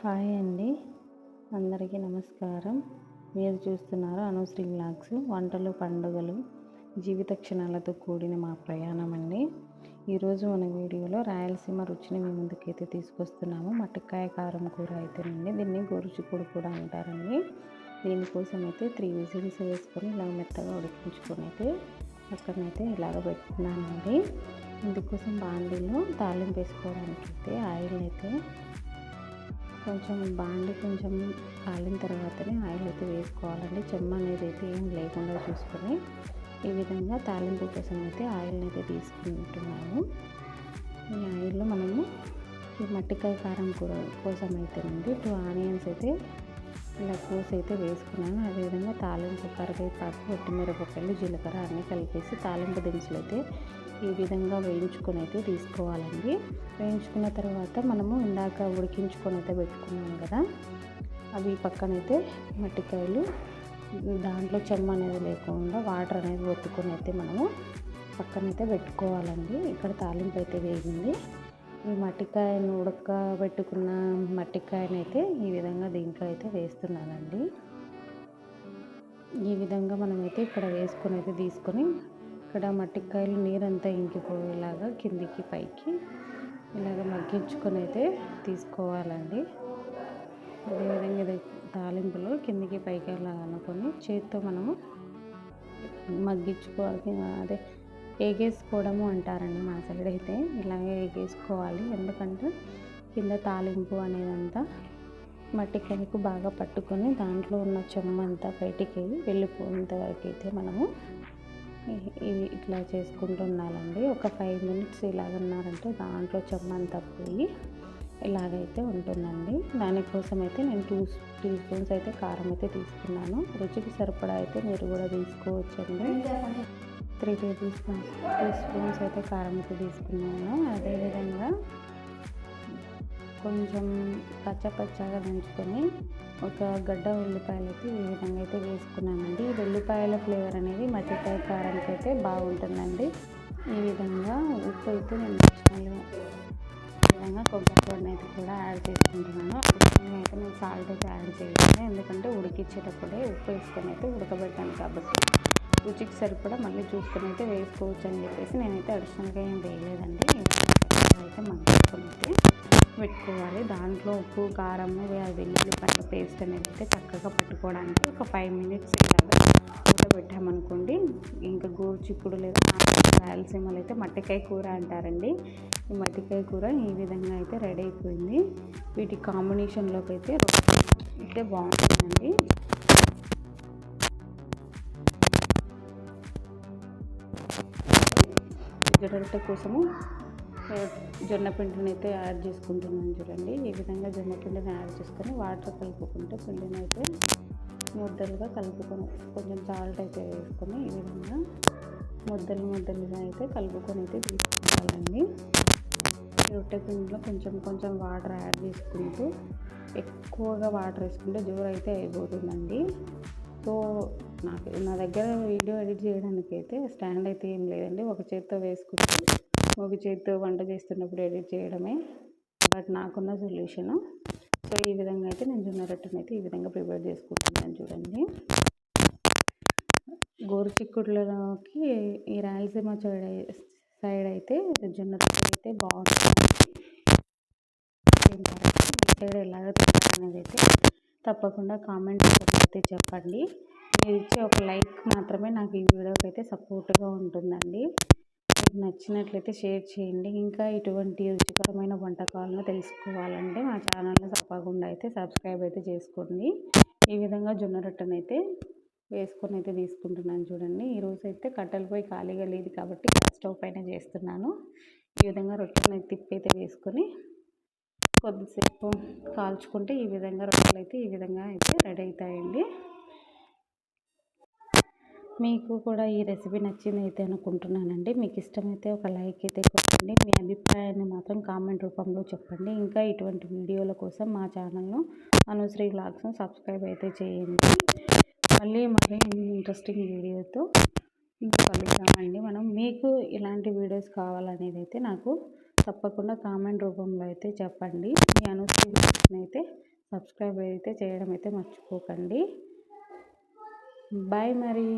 Hi అండి. అందరికీ నమస్కారం. మీరు చూస్తున్నారు అనుశ్రీ బ్లాగ్స్ వంటలు పండుగలు జీవిత క్షణాలతో కూడిన మా ప్రయాణం అండి. ఈరోజు మన వీడియోలో రాయలసీమ రుచిని మీ ముందుకైతే తీసుకొస్తున్నాము. మట్టికాయ కారం కూర అయితేనండి దీన్ని గొరుచికుడు కూడా అంటారండి. దీనికోసం అయితే త్రీ విజిల్స్ వేసుకొని ఇలా మెత్తగా ఉడికించుకొని అయితే పక్కనైతే ఇలాగ పెట్టుకున్నానండి. ఇందుకోసం బాండీలో తాలింపు వేసుకోవడానికి అయితే ఆయిల్ అయితే కొంచెం బాండి కొంచెం కాలిన తర్వాతనే ఆయిల్ అయితే వేసుకోవాలండి. చెమ్మ అనేది అయితే ఏం లేకుండా చూసుకొని ఈ విధంగా తాలింపు కోసం అయితే ఆయిల్ని అయితే తీసుకుంటున్నాము. ఈ ఆయిల్లో మనము ఈ మట్టికాయ కారం కూర కోసం అయితే అండి టూ ఆనియన్స్ అయితే ఇలా కోసి అయితే వేసుకున్నాను. అదేవిధంగా తాలింపు కరివేపాకు ఒట్టిమిరపకాయలు జీలకర్ర అన్నీ కలిపేసి తాలింపు దినుసులు అయితే ఈ విధంగా వేయించుకొని అయితే తీసుకోవాలండి. వేయించుకున్న తర్వాత మనము ఇందాక ఉడికించుకొని అయితే పెట్టుకున్నాం కదా అవి పక్కనైతే మట్టికాయలు దాంట్లో చెమ్మ అనేది లేకుండా వాటర్ అనేది ఒత్తుకొని అయితే మనము పక్కనైతే పెట్టుకోవాలండి. ఇక్కడ తాలింపు అయితే వేగింది. ఈ మట్టికాయను ఉడకబెట్టుకున్న మట్టికాయనైతే ఈ విధంగా దీంట్లో అయితే వేస్తున్నానండి. ఈ విధంగా మనమైతే ఇక్కడ వేసుకొని అయితే తీసుకొని ఇక్కడ మట్టికాయలు నీరంతా ఇంకిపోయేలాగా కిందికి పైకి ఇలాగ మగ్గించుకొని అయితే తీసుకోవాలండి. అదేవిధంగా ఇది తాలింపులో కిందికి పైకి అలా అనుకొని చేతితో మనము మగ్గించుకోవాలి. అదే ఏగేసుకోవడము అంటారండి మా సైడ్ అయితే. ఇలాగే ఏగేసుకోవాలి. ఎందుకంటే కింద తాలింపు అనేదంతా మట్టికాయకు బాగా పట్టుకొని దాంట్లో ఉన్న చెమ్మంతా బయటికి వెళ్ళిపోయేంత వరకు అయితే మనము ఇవి ఇట్లా చేసుకుంటూ ఉండాలండి. ఒక ఫైవ్ మినిట్స్ ఇలాగన్నారంటే దాంట్లో చెమ్మంతా పోయి ఇలాగైతే ఉంటుందండి. దానికోసం అయితే నేను టూ టీ స్పూన్స్ అయితే కారం అయితే తీసుకున్నాను. రుచికి సరిపడా అయితే మీరు కూడా తీసుకోవచ్చండి. Three table spoons tea spoons అయితే కారం అయితే తీసుకున్నాను. అదేవిధంగా కొంచెం పచ్చ పచ్చగా దంచుకొని ఒక గడ్డ ఉల్లిపాయలు అయితే ఈ విధంగా అయితే వేసుకున్నానండి. ఈ ఉల్లిపాయల ఫ్లేవర్ అనేది మట్టికాయ కారానికి అయితే బాగుంటుందండి. ఈ విధంగా ఉప్పు అయితే నేను ఈ విధంగా కొబ్బరి పొడిని అయితే కూడా యాడ్ చేసుకుంటున్నాను. అయితే నేను సాల్ట్ అయితే యాడ్ చేయలేదు ఎందుకంటే ఉడికిచ్చేటప్పుడే ఉప్పు వేసుకొని అయితే ఉడకబెట్టాను కాబట్టి రుచికి సరిపడా మళ్ళీ చూసుకొని అయితే వేసుకోవచ్చు అని చెప్పేసి నేనైతే అడిషనల్గా ఏం వేయలేదండి. అయితే మగ్గించుకొని అయితే పెట్టుకోవాలి. దాంట్లో ఉప్పు కారము వెల్లుల్లిపాయ పేస్ట్ అనేది అయితే చక్కగా పట్టుకోవడానికి ఒక ఫైవ్ మినిట్స్ ఇలాగా పెట్టామనుకోండి ఇంకా గోరుచిక్కుడు లేదా రాయలసీమలో అయితే మట్టికాయ కూర అంటారండి. ఈ మట్టికాయ కూర ఈ విధంగా అయితే రెడీ అయిపోయింది. వీటి కాంబినేషన్లోకి అయితే అయితే బాగుంటుందండి. జొరట్ట కోసము జొన్న పిండిని అయితే యాడ్ చేసుకుంటున్నాను చూడండి. ఈ విధంగా జొన్న పిండిని యాడ్ చేసుకొని వాటర్ కలుపుకుంటే పిండిని అయితే ముద్దలుగా కలుపుకొని కొంచెం సాల్ట్ అయితే వేసుకొని ఈ విధంగా ముద్దలు ముద్దలుగా అయితే కలుపుకొని అయితే తీసుకోవాలండి. రొట్టె పిండిలో కొంచెం కొంచెం వాటర్ యాడ్ చేసుకుంటూ ఎక్కువగా వాటర్ వేసుకుంటే జోరు అయితే అయిపోతుందండి. సో నాకు నా దగ్గర వీడియో ఎడిట్ చేయడానికి అయితే స్టాండ్ అయితే ఏం లేదండి. ఒక చేత్తో వేసుకుంటే ఒక చేతితో వంట చేస్తున్నప్పుడు ఎడిట్ చేయడమే. బట్ నాకున్న సొల్యూషను. సో ఈ విధంగా అయితే నేను జొన్న రొట్టెని అయితే ఈ విధంగా ప్రిపేర్ చేసుకుంటున్నాను చూడండి. గోరు చిక్కుడులోకి ఈ రాయలసీమ సైడ్ సైడ్ అయితే జొన్న రొట్టె అయితే బాగుంటుంది. ఈ సైడ్ ఎలాగ అనేది అయితే తప్పకుండా కామెంట్ అయితే చెప్పండి. మీరు ఇచ్చే ఒక లైక్ మాత్రమే నాకు ఈ వీడియోకి అయితే సపోర్ట్గా ఉంటుందండి. నచ్చినట్లయితే షేర్ చేయండి. ఇంకా ఇటువంటి రుచికరమైన వంటకాలను తెలుసుకోవాలంటే మా ఛానల్ని తప్పకుండా అయితే సబ్స్క్రైబ్ అయితే చేసుకోండి. ఈ విధంగా జొన్న రొట్టెను అయితే వేసుకొని అయితే తీసుకుంటున్నాను చూడండి. ఈరోజు అయితే కట్టెలు పొయ్యి ఖాళీగా లేదు కాబట్టి స్టవ్ పైన చేస్తున్నాను. ఈ విధంగా రొట్టెను తిప్పి అయితే వేసుకొని కొద్దిసేపు కాల్చుకుంటే ఈ విధంగా రొట్టెలు అయితే ఈ విధంగా అయితే రెడీ అవుతాయండి. మీకు కూడా ఈ రెసిపీ నచ్చింది అయితే అనుకుంటున్నానండి. మీకు ఇష్టమైతే ఒక లైక్ అయితే కొట్టండి. మీ అభిప్రాయాన్ని మాత్రం కామెంట్ రూపంలో చెప్పండి. ఇంకా ఇటువంటి వీడియోల కోసం మా ఛానల్ను అనుశ్రీ వ్లాగ్స్ను సబ్స్క్రైబ్ అయితే చేయండి. మళ్ళీ మళ్ళీ ఇంట్రెస్టింగ్ వీడియోతో కలుద్దామండి. మనం మీకు ఇలాంటి వీడియోస్ కావాలనేది అయితే నాకు తప్పకుండా కామెంట్ రూపంలో అయితే చెప్పండి. మీ అనుశ్రీ వ్లాగ్స్ని అయితే సబ్స్క్రైబ్ అయితే చేయడం అయితే మర్చిపోకండి. బాయ్ మరి.